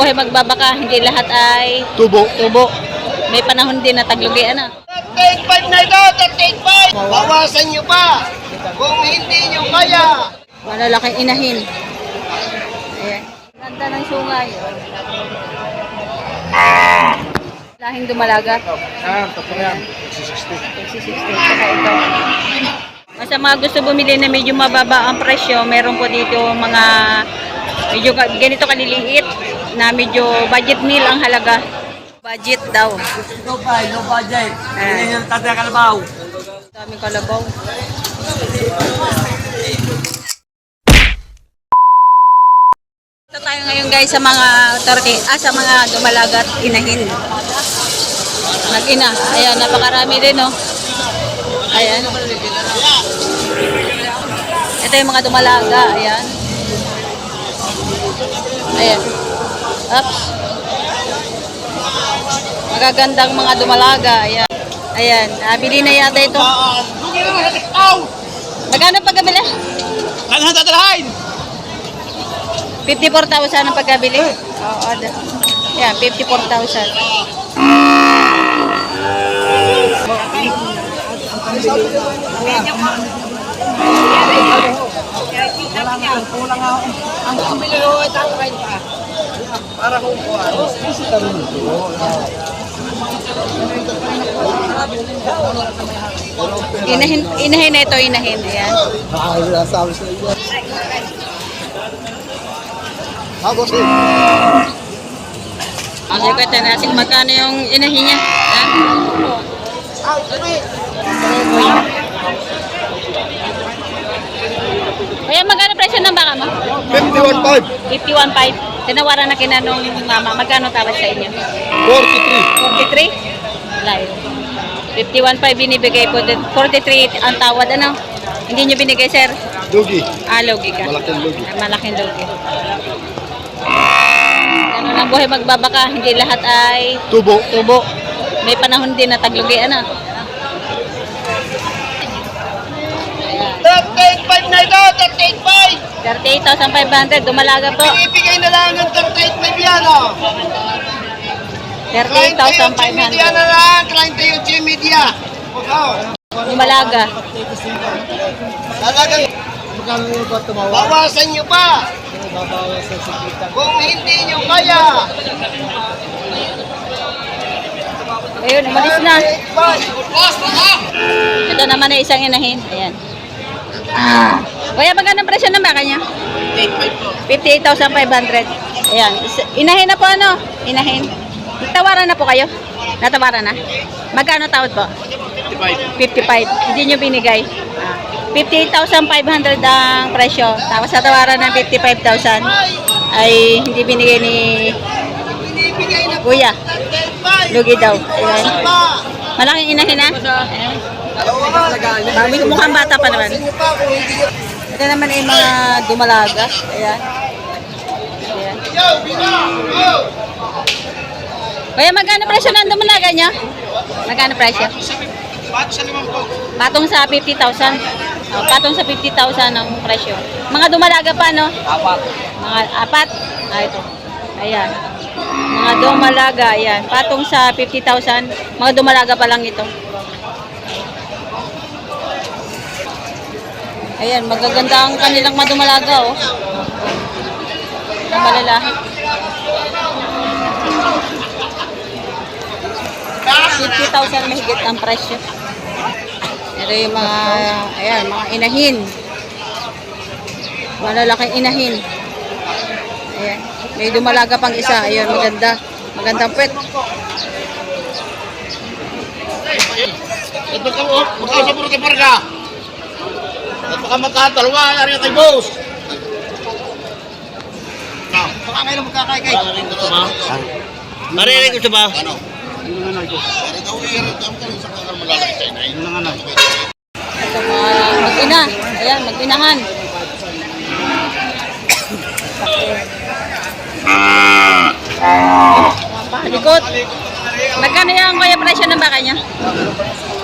buhay magbabaka, hindi lahat ay Tubo. tubo. May panahon din na taglugian na. Take five na ito, take five. Bawasan nyo pa. Kung hindi nyo kaya. Malalaking inahin. Ayan. Ganda ng sungay. Lahing dumalaga. Ah, tapos yan. 60. Saka ito. Sa mga gusto bumili na medyo mababa ang presyo, meron po dito mga medyo ganito kaliliit na medyo budget meal ang halaga. Budget daw. No budget. Yan yung tatay kalabaw. Daming kalabaw. Ito tayo ngayon guys sa mga turkey, ah, sa mga dumalagat inahin. Nag-ina. Ayan, napakarami din oh. Ayan. Ito yung mga dumalaga. Ayan. Ayan. Oops. Magagandang mga dumalaga. Ayan. Ayan. Nabili na yata ito. Magkano pagkabili? Ano ang tatalahin? 54,000 ang pagkabili. Oo. da- Yan, 54,000. Ang pambili ko ay tatay pa. Para kung kuha. Inahin, inahin na ito, inahin. Ayan. Ah, sabi sa iyo. Ah, boss eh. Ang kwenta natin magkano yung inahin niya. Ha? Ah. Kaya magkano presyo ng baka mo? 51.5. 51.5. Tinawaran na kinanong mama. Magkano tawad sa inyo? 43. 43? Layo. 51.5 binibigay po. 43 ang tawad. Ano? Hindi nyo binigay, sir? Lugi. Ah, lugi ka. Malaking lugi. Ah, malaking lugi. Ganun ang buhay magbabaka. Hindi lahat ay... Tubo. Tubo. May panahon din na taglugi, ano? 38,500 na ito, 38,500. 38,500. Dumalaga po. Ibigay na lang ng 38,500 yan, o. 38,500. Media na lang, 38 media. Dumalaga. Talagang Magkano yung ba tumawa? bawasan nyo pa. Babawasan sa kita. Kung hindi nyo kaya. Ayun, umalis na. 38,500. Ito naman ay isang inahin. Ayan. Kuya, magkano ang presyo ng baka niya? Take five po. 58,500. Ayan. Inahin na po ano? Inahin. Natawaran na po kayo? Natawaran na? Magkano tawad po? 55. Hindi nyo binigay. Ah. 58,500 ang presyo. Tapos natawaran ng 55,000 ay hindi binigay ni Kuya. Lugi daw. Ayan. Malaking inahin na. Ayan. Mami, mukhang bata pa naman. Ito naman ay mga dumalaga. Ayan. Ayan. Kaya magkano presyo ng dumalaga niya? Magkano presyo? Patong sa 50,000. Oh, patong sa 50,000 ang presyo. Mga dumalaga pa, no? Apat. Mga apat. Ah, ito. Ayan. Mga dumalaga, ayan. Patong sa 50,000. Mga dumalaga pa lang ito. Ayan, magaganda ang kanilang madumalaga, oh. Ang malalahi. 50,000 mahigit ang presyo. Ito yung mga, ayan, mga inahin. Malalaking inahin. Ayan. May dumalaga pang isa. Ayan, maganda. Magandang pet. Ito ka mo, magkasa puro ka parga. Baka magkatalawa, ari kay boss. Baka kayo na magkakaykay. Narinig ko ba? Ano? Ito mga mag-ina. Ayan, mag-inahan. Palikot. Magkano yung kaya presyo ng baka niya?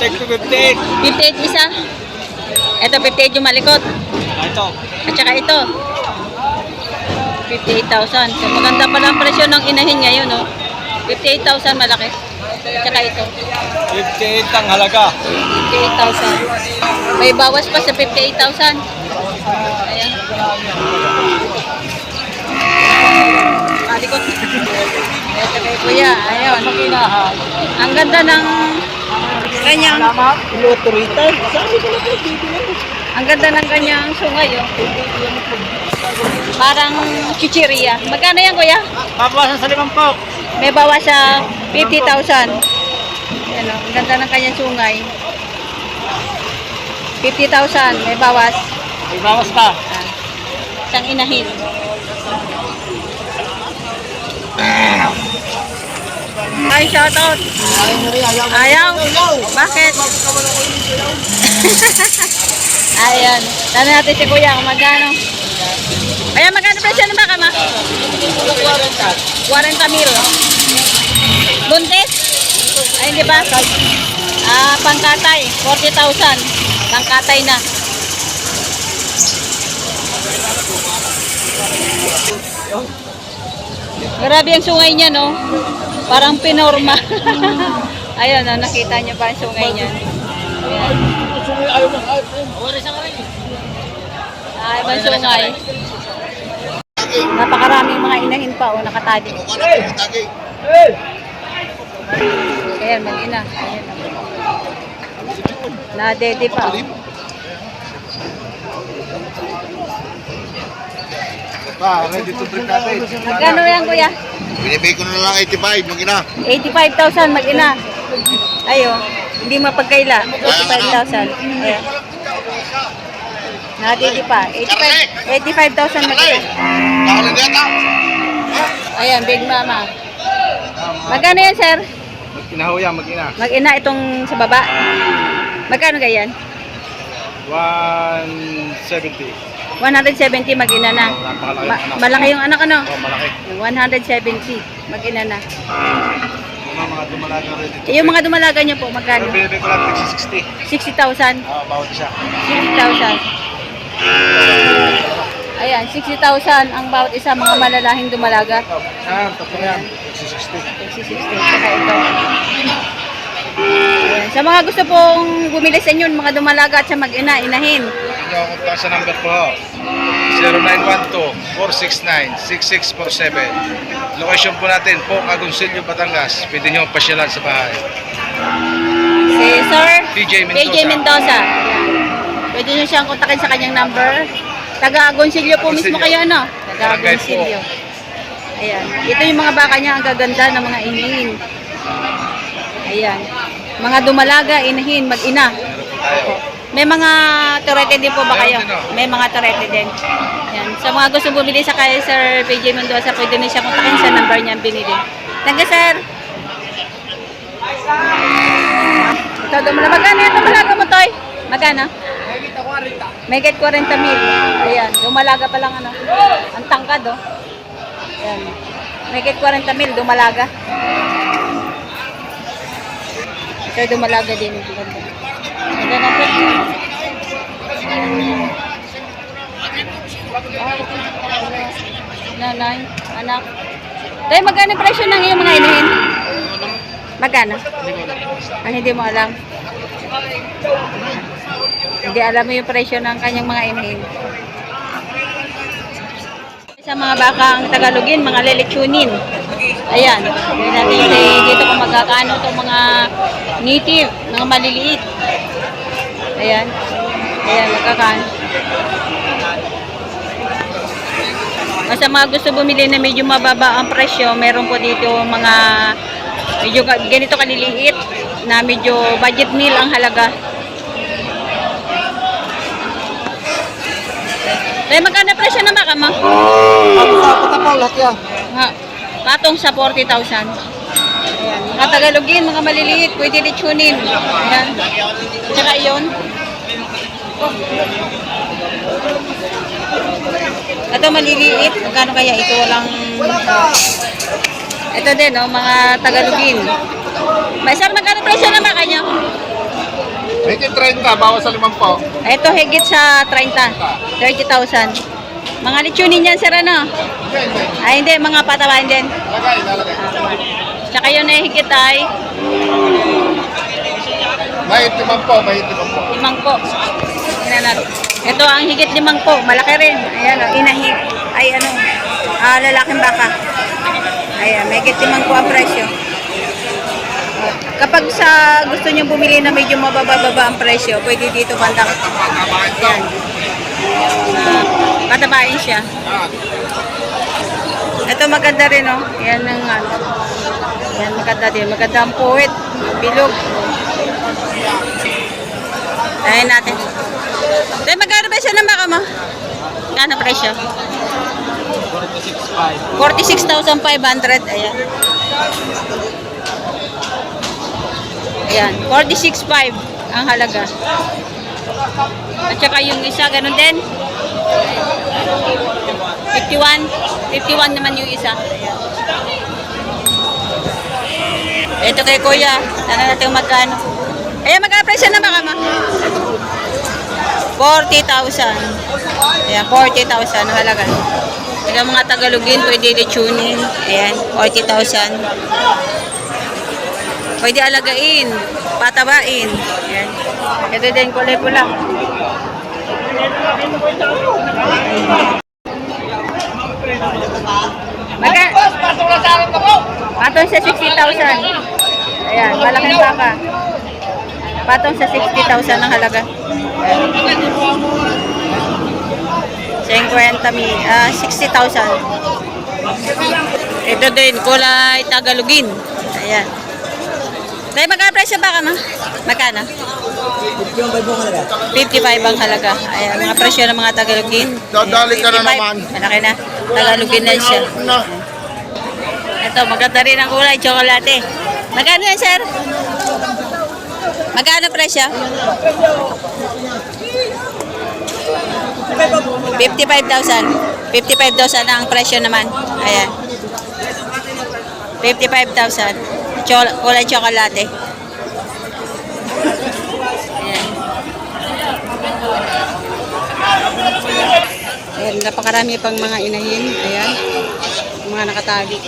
Take to 58. 58 isa. Ito 58 yung malikot. Ito. At saka ito. 58,000. So, maganda pala ang presyo ng inahin ngayon, no? 58,000 malaki. Tsaka ito, 58 ang halaga. 58,000. May bawas pa sa 58,000. Ayan. Alikot. Ito kay Kuya. Ayun. Ang ganda ng kanyang Lotorita. Sabi ko lang ang ganda ng kanyang sungay, oh. Parang chichiria. Magkano yan, kuya? Papawasan sa limang po. May bawas sa 50,000. Yan, oh. Ang ganda ng kanyang sungay. 50,000. May bawas. May bawas pa. Ah. Isang inahin. Ay, shoutout. Ayaw? Bakit? Ayan. Tanong natin si Kuya kung magkano. Ayan, magkano presyo ng baka ma? 40 mil. Buntis? Ay, hindi ba? Ah, pangkatay. 40,000. Pangkatay na. Grabe ang sungay niya, no? Parang pinorma. Ayun, no? nakita niyo ba ang sungay niya? Ayan. Ah, ibang sungay. Napakaraming mga inahin pa, oh, nakatali. Ayan, mag-ina. Nadede pa. Pa, ready to drink natin. Magkano yan, kuya? Binibigay ko na lang 85, mag ina. 85,000 mag-ina. Ayo, hindi mapagkaila. 85,000. Ayan. Nadidi pa. 85 85,000 mag-ina. Ayan, Big Mama. Magkano yan, sir? Kinahuya, mag-ina. Mag-ina itong sa baba. Magkano ganyan? 170. 170 mag-ina na. Ma- malaki yung anak, ano? Oh, malaki. 170 mag-ina na. Yung mga dumalaga ready to Yung mga dumalaga niyo po, magkano? binibigay ko lang 60. 60,000. Ah, bawat isa. 60,000. Ayan, 60,000 ang bawat isa mga malalahing dumalaga. Ah, tatlo yan. 60. 60, saka ito. Ayan. Sa mga gusto pong bumili sa inyo, mga dumalaga at sa mag-ina, inahin. Hindi ako kontak sa number ko. 0912-469-6647. Location po natin po, Agoncillo, Batangas. Pwede nyo pasyalan sa bahay. Si Sir PJ Mendoza. PJ Mendoza. Pwede nyo siyang kontakin sa kanyang number. Taga Agoncillo po mismo kayo, no? Taga po. Agoncillo. Ayan. Ito yung mga baka niya, ang gaganda ng mga inahin. Ayan. Mga dumalaga, inahin, mag-ina. Meron po tayo. May mga turete din po ba kayo? Oh. May mga turete din. Yan. Sa mga gusto bumili sa kay Sir PJ Mendoza, pwede niyo siya kontakin sa number niya binili. Thank you, sir. Ito, dumala. Magkano yung dumalaga mo, Toy? Magkano? May get 40 mil. Ayan, dumalaga pa lang ano. Ang tangkad, oh. Ayan. May get 40 mil, dumalaga. Ito, dumalaga din. Ganda. Ganda na po. Nanay, anak. Tayo, magkano presyo ng iyong mga inahin? Magkano? Ah, hindi mo alam. Hindi alam mo yung presyo ng kanyang mga inahin. Sa mga bakang Tagalogin, mga lelechunin. Ayan. Tignan natin dito kung magkakano itong mga native, mga maliliit. Ayan. Ayan, magkakano. Basta mga gusto bumili na medyo mababa ang presyo, meron po dito mga medyo ganito kaliliit na medyo budget meal ang halaga. Tayo magkano presyo na baka mo? Ha, patong sa 40,000. Ayan. Mga Tagalogin, mga maliliit, pwede lechonin. Ayan. Tsaka yun. Ito maliliit. Magkano kaya ito? Walang... Ito din, oh, mga Tagalogin. May sir, magkano presyo na ba kanya? Medyo 30, bawas sa limang po. Ito higit sa 30. 30,000. Mga lechonin yan, sir, ano? Ay, hindi, mga patawan din. Lagay, lalagay. Tsaka yun na higit ay Mahit naman po, mahit naman po. limang po. Tingnan. Ito ang higit limang po, malaki rin. Ayan o, inahig. Ay ano, ah, lalaking baka. Ayan, may higit limang po ang presyo. Kapag sa gusto niyo bumili na medyo mababa-baba ang presyo, pwede dito bandang. Ayan. Uh, patabain siya. Ito maganda rin, oh. Yan ang ano. Yan maganda din. Maganda ang puwit. Bilog. Ayan natin. Tay, magkano ba siya ng baka mo? Kano presyo? 46,500. Ayan. Ayan. 46,500 ang halaga. At saka yung isa, ganun din. 51. 51 naman yung isa. Ito kay Kuya. Tanong natin kung magkano. Ayan, magkano presyo na baka mo? 40,000. Ayan, 40,000 ang halaga. Ito mga Tagalogin, pwede lechonin. Ayan, 40,000. Pwede alagain, patabain. Ayan. Ito din kulay pula. Magka, patong sa 60,000. Ayan, malaking baka. Patong sa 60,000 ang halaga. Ayan. 50 mi, ah, 60,000. Ito din, kulay Tagalogin. Ayan. Tayo magkano presyo baka ma? Magkano? 55 ang halaga. Ayan, mga presyo ng mga Tagalogin. Dadali ka na 55. naman. Malaki na. Tagalogin na siya. Ito, maganda rin ang kulay, tsokolate. Magkano yan, sir? Magkano presyo? 55,000. 55,000 ang presyo naman. Ayan. 55,000. Cho- kulay tsokolate. Ayan. Ayan, napakarami pang mga inahin. Ayan. Mga nakatali.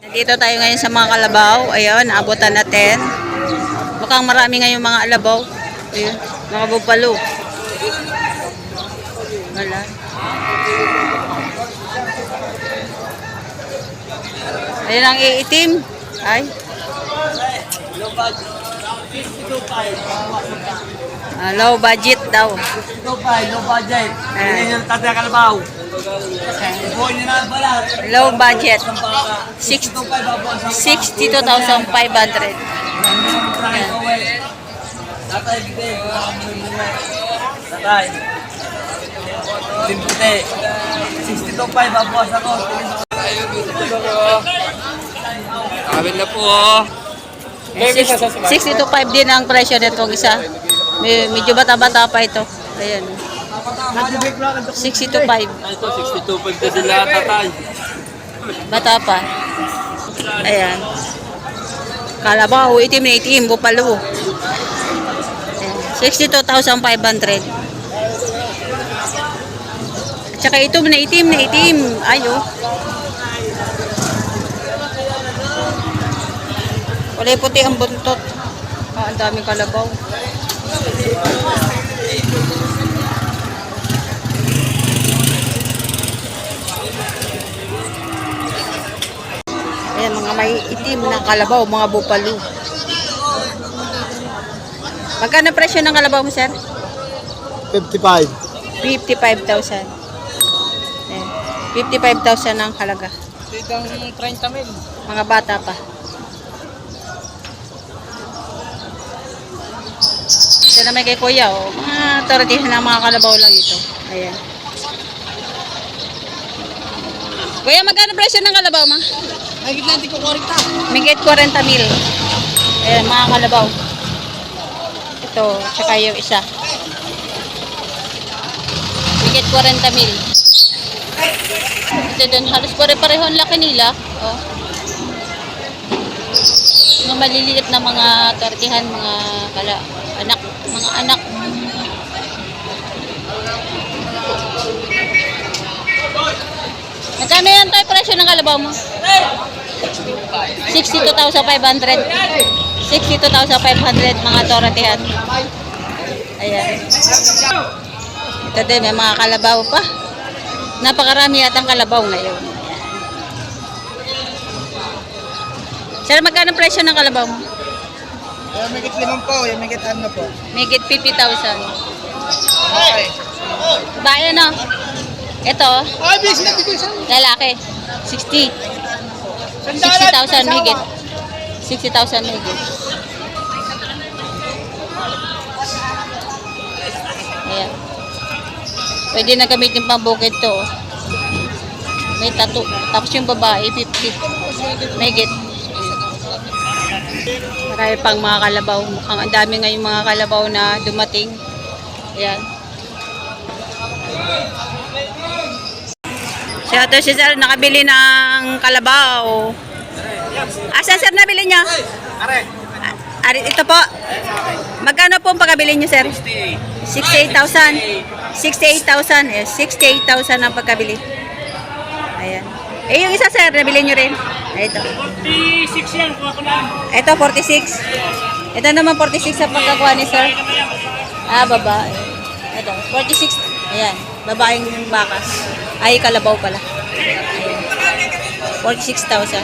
Nandito tayo ngayon sa mga kalabaw. Ayun, naabutan natin. Mukhang marami ngayon mga alabaw. Ayun, nakabupalo. Wala. Ayun ang iitim. Ay. Ah, low budget daw. Low budget. Hindi yung tatay kalabaw. Low budget. Isang baka. Six- Ito pa, babawas ang 62,500. Hindi mo try ko, eh. Tatay, bigay. Tatay. Limpite. 62.5 babawas ako. Kawin na po. oh. 62.5 din ang presyo nitong isa. Medyo bata-bata pa ito. Ayan. 62.5. Ito, 62.5 na sila, tatay. Bata pa. Ayan. Kalabaw, itim na itim, bupalo. Ayan. 62,500. At saka ito na itim na itim. Ayo. Kulay puti ang buntot. Ah, ang daming kalabaw. Ayan, mga may itim na kalabaw, mga bupalo. Magkano presyo ng kalabaw mo, sir? 55. 55,000. Ayan. 55,000 ang halaga. Ditang 30 mil. Mga bata pa. Ito na may kay kuya, oh. Mga tortihan ng mga kalabaw lang ito. Ayan. Kuya, magkano presyo ng kalabaw, ma? Ay, natin ko 40. Migit 40 mil. Ayan, mga kalabaw. Ito, tsaka yung isa. Migit 40 mil. Ito doon, halos pare-pareho ang laki nila. Oh. Mga maliliit na mga tortihan, mga kala, anak, mga anak. Magkano yan tayo presyo ng kalabaw mo? 62,500. 62,500 mga toratihan. Ayan. Ito din, may mga kalabaw pa. Napakarami yatang kalabaw ngayon. Sir, magkano presyo ng kalabaw mo? Yung migit limang po, yung migit ano po. Megit 50,000. Okay. Bayan no? Ito, Ay, bis na, bis na. lalaki. 60. 60,000 megit. 60,000 megit. Pwede na gamitin pang bukid to. oh. May tattoo. Tapos yung babae, 50. Megit. Marami pang mga kalabaw. Mukhang ang dami ngayong mga kalabaw na dumating. Ayan. Siya to si Sir nakabili ng kalabaw. Asan Sir nabili niyo? Are. Ah, Ari, ito po. Magkano po ang pagkabili niyo, Sir? 68,000. 68,000. Eh, 68,000 ang pagkabili. Ayan. Eh, yung isa, Sir, nabili niyo rin. Ay, Ito. 46 yan, kuha ko. Ito, 46. Ito naman, 46 sa pagkakuha ni Sir. Ah, babae. Ito, 46. Ayan, babaeng bakas. Ay, kalabaw pala. Ayan. 46,000.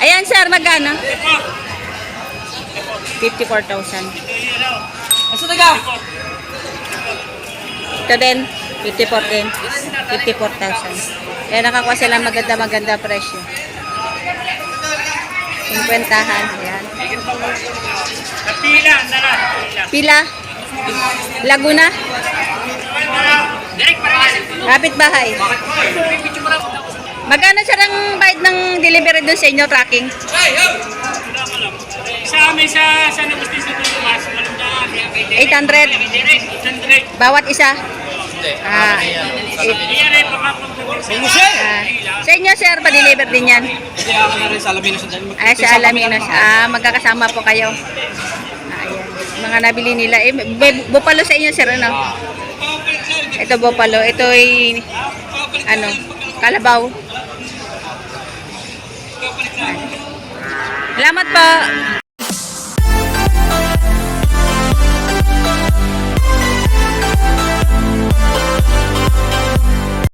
Ayan, Sir, magkano? 54,000. Asa taga? Ito din, 54 din. 54,000. Kaya nakakuha sila maganda-maganda presyo. 50-han. Ayan. Pila, nara. Pila? Laguna? Kapit bahay. Magkano siya ng bayad ng delivery doon sa inyo tracking? Sa amin sa sa Nagustin sa Tumas, malunda. 800 Direct, 800. bawat isa. Ah, Iyan ay pagkakapag ah. Sa inyo sir, pa-deliver din yan. Ako na rin sa Alaminos sa. Ah, sa Alaminos. Ah, magkakasama po kayo. Ah, Ayan. Mga nabili nila. Eh, may bupalo sa inyo sir, ano? Ito bupalo. Ito ay, ano, kalabaw. Salamat po.